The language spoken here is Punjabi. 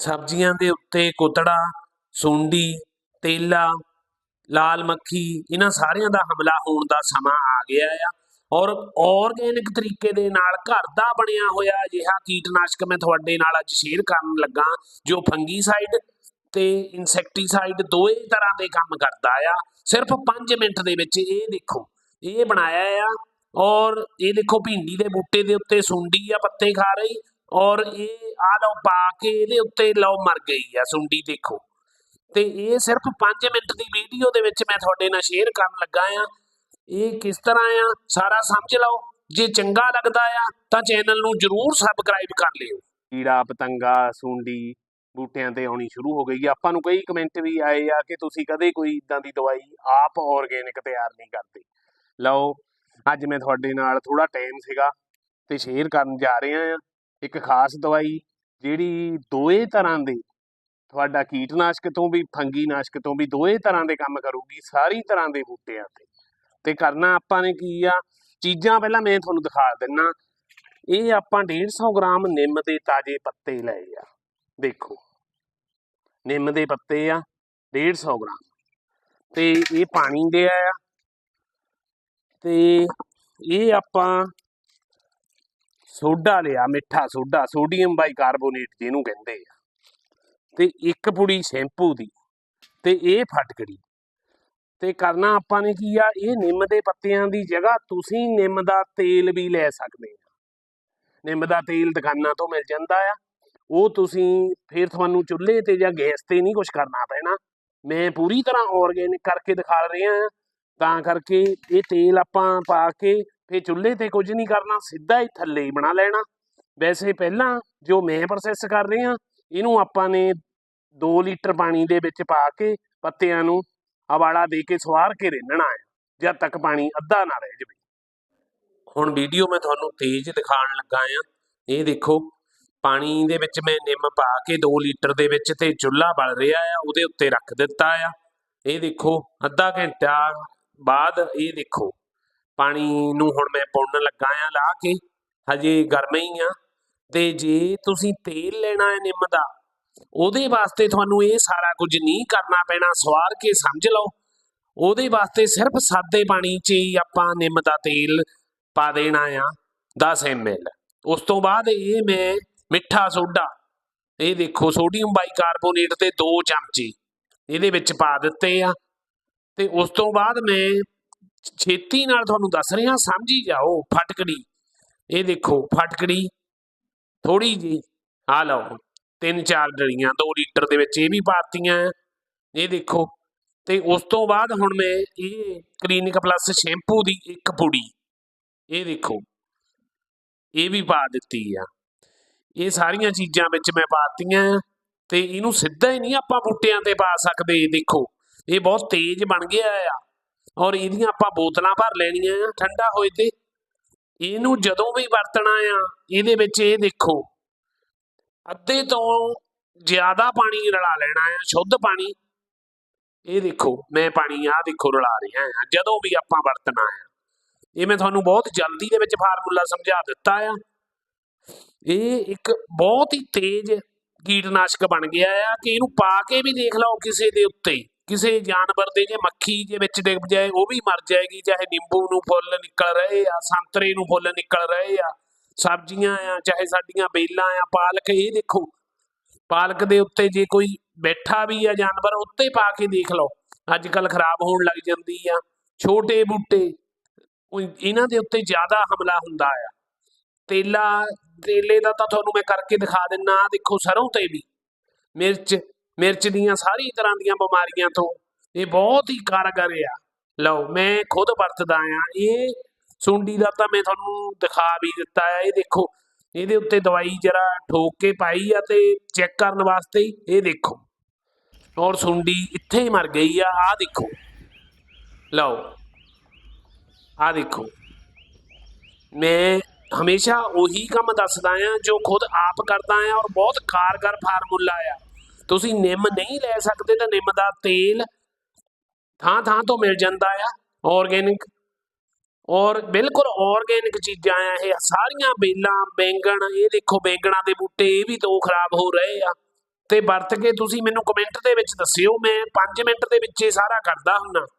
ਸਬਜ਼ੀਆਂ ਦੇ ਉੱਤੇ ਕੁਤੜਾ, ਸੁੰਡੀ, ਤੇਲਾ, ਲਾਲ ਮੱਖੀ, ਇਹਨਾਂ ਸਾਰਿਆਂ ਦਾ ਹਮਲਾ ਹੋਣ ਦਾ ਸਮਾਂ ਆ ਗਿਆ ਆ। ਔਰ ਆਰਗੇਨਿਕ ਤਰੀਕੇ ਦੇ ਨਾਲ ਘਰ ਦਾ ਬਣਿਆ ਹੋਇਆ ਅਜਿਹਾ ਕੀਟਨਾਸ਼ਕ ਮੈਂ ਤੁਹਾਡੇ ਨਾਲ ਅੱਜ ਸ਼ੇਅਰ ਕਰਨ ਲੱਗਾ, ਜੋ ਫੰਗੀਸਾਈਡ ਤੇ ਇਨਸੈਕਟੀਸਾਈਡ ਦੋਏ ਤਰ੍ਹਾਂ ਦੇ ਕੰਮ ਕਰਦਾ ਆ। ਸਿਰਫ 5 ਮਿੰਟ ਦੇ ਵਿੱਚ ਇਹ ਦੇਖੋ, ਇਹ ਬਣਾਇਆ ਆ। ਔਰ ਇਹ ਦੇਖੋ, ਭਿੰਡੀ ਦੇ ਬੂਟੇ ਦੇ ਉੱਤੇ ਸੁੰਡੀ ਆ, ਪੱਤੇ ਖਾ ਰਹੀ। ਔਰ ਇਹ ਆ ਲਓ, ਪਾ ਕੇ ਇਹਦੇ ਉੱਤੇ ਲਓ, ਮਰ ਗਈ ਆ, ਸੁੰਡੀ ਦੇਖੋ। ਤੇ ਇਹ ਸਿਰਫ 5 ਮਿੰਟ ਦੀ ਵੀਡੀਓ ਦੇ ਵਿੱਚ ਮੈਂ ਤੁਹਾਡੇ ਨਾਲ ਸ਼ੇਅਰ ਕਰਨ ਲੱਗਾ ਆ। ਇਹ ਕਿਸ ਤਰ੍ਹਾਂ ਆ, ਸਾਰਾ ਸਮਝ ਲਓ। ਜੇ ਚੰਗਾ ਲੱਗਦਾ ਆ, ਤਾਂ ਚੈਨਲ ਨੂੰ ਜਰੂਰ ਸਬਸਕ੍ਰਾਈਬ ਕਰ ਲਿਓ। ਕੀੜਾ, ਪਤੰਗਾ, ਸੁੰਡੀ ਬੂਟਿਆਂ ਤੇ ਆਉਣੀ ਸ਼ੁਰੂ ਹੋ ਗਈ ਆਪਾਂ ਨੂੰ ਕਈ ਕਮੈਂਟ ਵੀ ਆਏ ਆ ਕਿ ਤੁਸੀਂ ਕਦੇ ਕੋਈ ਇਦਾਂ ਦੀ ਦਵਾਈ ਆਪ ਆਰਗੇਨਿਕ ਤਿਆਰ ਨਹੀਂ ਕਰਦੇ। ਲਓ, ਅੱਜ ਮੈਂ ਤੁਹਾਡੇ ਨਾਲ ਥੋੜਾ ਟਾਈਮ ਸੀਗਾ ਤੇ ਸ਼ੇਅਰ ਕਰਨ ਜਾ ਰਹੇ ਆ। ਇੱਕ ਖਾਸ ਦਵਾਈ ਜਿਹੜੀ ਦੋਏ ਤਰ੍ਹਾਂ ਦੇ ਤੁਹਾਡਾ ਕੀਟਨਾਸ਼ਕ ਤੋਂ ਵੀ, ਫੰਗੀਨਾਸ਼ਕ ਤੋਂ ਵੀ ਦੋਏ ਤਰ੍ਹਾਂ ਦੇ ਕੰਮ ਕਰੂਗੀ, ਸਾਰੀ ਤਰ੍ਹਾਂ ਦੇ ਬੂਟਿਆਂ ਤੇ। ਤੇ ਕਰਨਾ ਆਪਾਂ ਨੇ ਕੀ ਆ? ਚੀਜ਼ਾਂ ਪਹਿਲਾਂ ਮੈਂ ਤੁਹਾਨੂੰ ਦਿਖਾ ਦਿੰਨਾ। ਇਹ ਆਪਾਂ 150 ਗ੍ਰਾਮ ਨਿੰਮ ਦੇ ਤਾਜ਼ੇ ਪੱਤੇ ਲਏ ਆ। ਦੇਖੋ। ਨਿੰਮ ਦੇ ਪੱਤੇ ਆ 150 ਗ੍ਰਾਮ। ਤੇ ਇਹ ਪਾਣੀ ਦੇ ਆ ਤੇ ਇਹ ਆਪਾਂ ਸੋਡਾ ਲਿਆ, ਮਿੱਠਾ ਸੋਡਾ, ਸੋਡੀਅਮ ਬਾਈਕਾਰਬੋਨੇਟ ਜਿਹਨੂੰ ਕਹਿੰਦੇ ਆ। ਤੇ ਇੱਕ ਪੁੜੀ ਸ਼ੈਂਪੂ ਦੀ ਤੇ ਇਹ ਫਟਕੜੀ ਤੇ ਕਰਨਾ ਆਪਾਂ ਨੇ ਕੀ ਆ, ਇਹ ਨਿੰਮ ਦੇ ਪੱਤਿਆਂ ਦੀ ਜਗ੍ਹਾ ਤੁਸੀਂ ਨਿੰਮ ਦਾ ਤੇਲ ਵੀ ਲੈ ਸਕਦੇ ਆ। ਨਿੰਮ ਦਾ ਤੇਲ ਦੁਕਾਨਾਂ ਤੋਂ ਮਿਲ ਜਾਂਦਾ ਆ। ਉਹ ਤੁਸੀਂ ਫਿਰ ਤੁਹਾਨੂੰ ਚੁੱਲ੍ਹੇ ਤੇ ਜਾਂ ਗੈਸ ਤੇ ਨਹੀਂ ਕੁਝ ਕਰਨਾ ਪੈਣਾ। ਮੈਂ ਪੂਰੀ ਤਰ੍ਹਾਂ ਆਰਗੇਨਿਕ ਕਰਕੇ ਦਿਖਾ ਰਿਹਾ ਤਾਂ ਕਰਕੇ ਇਹ ਤੇਲ ਆਪਾਂ ਪਾ ਕੇ ਫਿਰ ਚੁੱਲ੍ਹੇ ਤੇ ਕੁਝ ਨਹੀਂ ਕਰਨਾ, ਸਿੱਧਾ ਹੀ ਥੱਲੇ ਹੀ ਬਣਾ ਲੈਣਾ। ਵੈਸੇ ਪਹਿਲਾਂ ਜੋ ਮੈਂ ਪ੍ਰੋਸੈਸ ਕਰ ਰਿਹਾ, ਇਹਨੂੰ ਆਪਾਂ ਨੇ 2 ਲੀਟਰ ਪਾਣੀ ਦੇ ਵਿੱਚ ਪਾ ਕੇ ਪੱਤਿਆਂ ਨੂੰ ਹਵਾਲਾ ਦੇ ਕੇ ਸਵਾਰ ਕੇ ਰਿੰਨਣਾ ਹੈ, ਜਦ ਤੱਕ ਪਾਣੀ ਅੱਧਾ ਨਾ ਰਹਿ ਜਾਵੇ। ਹੁਣ ਵੀਡੀਓ ਮੈਂ ਤੁਹਾਨੂੰ ਤੇਜ਼ ਦਿਖਾਉਣ ਲੱਗਾ ਆ ਇਹ ਦੇਖੋ, ਪਾਣੀ ਦੇ ਵਿੱਚ ਮੈਂ ਨਿੰਮ ਪਾ ਕੇ 2 ਲੀਟਰ ਦੇ ਵਿੱਚ ਤੇ ਚੁੱਲ੍ਹਾ ਬਲ ਰਿਹਾ ਆ, ਉਹਦੇ ਉੱਤੇ ਰੱਖ ਦਿੱਤਾ ਆ। ਇਹ ਦੇਖੋ, ਅੱਧਾ ਘੰਟਾ ਬਾਅਦ ਇਹ ਦੇਖੋ। ਪਾਣੀ ਨੂੰ ਹੁਣ ਮੈਂ ਪੁੰਨ ਲੱਗਾ ਆ, ਲਾ ਕੇ ਹਜੇ ਗਰਮ ਹੀ ਆ। ਤੇ ਜੇ ਤੁਸੀਂ ਤੇਲ ਲੈਣਾ ਹੈ ਨਿੰਮ ਦਾ, ਉਹਦੇ ਵਾਸਤੇ ਤੁਹਾਨੂੰ ਇਹ ਸਾਰਾ ਕੁਝ ਨਹੀਂ ਕਰਨਾ ਪੈਣਾ, ਸਵਾਰ ਕੇ ਸਮਝ ਲਓ। ਉਹਦੇ ਵਾਸਤੇ ਸਿਰਫ ਸਾਦੇ ਪਾਣੀ 'ਚ ਹੀ ਆਪਾਂ ਨਿੰਮ ਦਾ ਤੇਲ ਪਾ ਦੇਣਾ ਆ 10 ml ਉਸ ਤੋਂ ਬਾਅਦ ਇਹ ਮੈਂ ਮਿੱਠਾ ਸੋਡਾ, ਇਹ ਦੇਖੋ ਸੋਡੀਅਮ ਬਾਈਕਾਰਬੋਨੇਟ ਤੇ 2 ਚਮਚੇ ਇਹਦੇ ਵਿੱਚ ਪਾ ਦਿੱਤੇ ਆ। ਤੇ ਉਸ ਤੋਂ ਬਾਅਦ ਮੈਂ ਛੇਤੀ ਨਾਲ ਤੁਹਾਨੂੰ ਦੱਸ ਰਿਹਾ ਸਮਝੀ ਜਾਓ, ਫਟਕੜੀ। ਇਹ ਦੇਖੋ, ਫਟਕੜੀ ਥੋੜੀ ਜੀ ਆ ਲਓ ਤਿੰਨ ਚਾਰ ਡਲੀਆਂ 2 ਲੀਟਰ ਦੇ ਵਿੱਚ ਇਹ ਵੀ ਪਾਤੀਆਂ। ਇਹ ਦੇਖੋ, ਤੇ ਉਸ ਤੋਂ ਬਾਅਦ ਹੁਣ ਮੈਂ ਇਹ ਕਲੀਨਿਕ ਪਲੱਸ ਸ਼ੈਂਪੂ ਦੀ ਇੱਕ ਪੁੜੀ, ਇਹ ਦੇਖੋ, ਇਹ ਵੀ ਪਾ ਦਿੱਤੀ ਆ। ਇਹ ਸਾਰੀਆਂ ਚੀਜ਼ਾਂ ਵਿੱਚ ਮੈਂ ਪਾਤੀਆਂ, ਤੇ ਇਹਨੂੰ ਸਿੱਧਾ ਹੀ ਨਹੀਂ ਆਪਾਂ ਬੂਟਿਆਂ ਤੇ ਪਾ ਸਕਦੇ ਦੇਖੋ, ਇਹ ਬਹੁਤ ਤੇਜ਼ ਬਣ ਗਿਆ ਆ। ਔਰ ਇਹਦੀਆਂ ਆਪਾਂ ਬੋਤਲਾਂ ਭਰ ਲੈਣੀਆਂ ਆ, ਠੰਡਾ ਹੋਏ ਤੇ ਇਹਨੂੰ ਜਦੋਂ ਵੀ ਵਰਤਣਾ ਆ, ਇਹਦੇ ਵਿੱਚ ਇਹ ਦੇਖੋ, ਅੱਧੇ ਤੋਂ ਜ਼ਿਆਦਾ ਪਾਣੀ ਰਲਾ ਲੈਣਾ ਆ, ਸ਼ੁੱਧ ਪਾਣੀ। ਇਹ ਦੇਖੋ, ਮੈਂ ਪਾਣੀ ਆ ਦੇਖੋ ਰਲਾ ਰਿਹਾ ਆ, ਜਦੋਂ ਵੀ ਆਪਾਂ ਵਰਤਣਾ ਆ। ਇਹ ਮੈਂ ਤੁਹਾਨੂੰ ਬਹੁਤ ਜਲਦੀ ਦੇ ਵਿੱਚ ਫਾਰਮੂਲਾ ਸਮਝਾ ਦਿੱਤਾ ਆ। ਇਹ ਇੱਕ ਬਹੁਤ ਹੀ ਤੇਜ਼ ਕੀਟਨਾਸ਼ਕ ਬਣ ਗਿਆ ਆ, ਕਿ ਇਹਨੂੰ ਪਾ ਕੇ ਵੀ ਦੇਖ ਲਓ ਕਿਸੇ ਦੇ ਉੱਤੇ। ਕਿਸੇ ਜਾਨਵਰ ਦੇ ਜੇ ਮੱਖੀ ਜੇ ਵਿੱਚ ਡਿੱਗ ਜਾਏ, ਉਹ ਵੀ ਮਰ ਜਾਏਗੀ, ਚਾਹੇ ਨਿੰਬੂ ਨੂੰ ਫੁੱਲ ਨਿਕਲ ਰਹੇ ਆ, ਸੰਤਰੇ ਨੂੰ ਫੁੱਲ ਨਿਕਲ ਰਹੇ ਆ, ਸਬਜ਼ੀਆਂ ਆ, ਚਾਹੇ ਸਾਡੀਆਂ ਬੇਲਾਂ ਆ, ਪਾਲਕ, ਇਹ ਦੇਖੋ, ਪਾਲਕ ਦੇ ਉੱਤੇ ਜੇ ਕੋਈ ਬੈਠਾ ਵੀ ਆ ਜਾਨਵਰ, ਉੱਤੇ ਪਾ ਕੇ ਦੇਖ ਲਓ ਅੱਜ ਕੱਲ ਖਰਾਬ ਹੋਣ ਲੱਗ ਜਾਂਦੀ ਆ, ਛੋਟੇ ਬੂਟੇ ਉਹ ਇਹਨਾਂ ਦੇ ਉੱਤੇ ਜ਼ਿਆਦਾ ਹਮਲਾ ਹੁੰਦਾ ਆ। ਤੇਲਾ, ਤੇਲੇ ਦਾ ਤਾਂ ਤੁਹਾਨੂੰ ਮੈਂ ਕਰਕੇ ਦਿਖਾ ਦਿੰਨਾ ਦੇਖੋ ਸਰੋਂ ਤੇ ਵੀ, ਮਿਰਚ ਮਿਰਚ ਦੀਆਂ ਸਾਰੀ ਤਰ੍ਹਾਂ ਦੀਆਂ ਬਿਮਾਰੀਆਂ ਤੋਂ ਇਹ ਬਹੁਤ ਹੀ ਕਾਰਗਰ ਆ। ਲਓ, ਮੈਂ ਖੁਦ ਵਰਤਦਾ ਆ। ਇਹ ਸੁੰਡੀ ਦਾ ਤਾਂ ਮੈਂ ਤੁਹਾਨੂੰ ਦਿਖਾ ਵੀ ਦਿੱਤਾ ਆ। ਇਹ ਦੇਖੋ, ਇਹਦੇ ਉੱਤੇ ਦਵਾਈ ਜਰਾ ਠੋਕ ਕੇ ਪਾਈ ਆ ਤੇ ਚੈੱਕ ਕਰਨ ਵਾਸਤੇ ਇਹ ਦੇਖੋ। ਔਰ ਸੁੰਡੀ ਇੱਥੇ ਹੀ ਮਰ ਗਈ ਆ। ਆਹ ਦੇਖੋ। ਲਓ, ਆਹ ਦੇਖੋ। ਮੈਂ ਹਮੇਸ਼ਾ ਉਹੀ ਕੰਮ ਦੱਸਦਾ ਆ ਜੋ ਖੁਦ ਆਪ ਕਰਦਾ ਆ ਔਰ ਬਹੁਤ ਕਾਰਗਰ ਫਾਰਮੂਲਾ ਆ। ਤੁਸੀਂ ਨਿੰਮ ਨਹੀਂ ਲੈ ਸਕਦੇ ਤਾਂ ਨਿੰਮ ਦਾ ਤੇਲ ਥਾਂ ਥਾਂ ਤੋਂ ਮਿਲ ਜਾਂਦਾ ਆ ਆਰਗੇਨਿਕ ਔਰ ਬਿਲਕੁਲ ਆਰਗੇਨਿਕ ਚੀਜ਼ਾਂ ਆ ਇਹ, ਸਾਰੀਆਂ ਬੇਲਾਂ, ਬੈਂਗਣ, ਇਹ ਦੇਖੋ ਬੈਂਗਣਾ ਦੇ ਬੂਟੇ, ਇਹ ਵੀ ਦੋ ਖਰਾਬ ਹੋ ਰਹੇ ਆ। ਤੇ ਵਰਤ ਕੇ ਤੁਸੀਂ ਮੈਨੂੰ ਕਮੈਂਟ ਦੇ ਵਿੱਚ ਦੱਸਿਓ, ਮੈਂ 5 ਮਿੰਟ ਦੇ ਵਿੱਚ ਇਹ ਸਾਰਾ ਕਰਦਾ ਹੁੰਨਾ।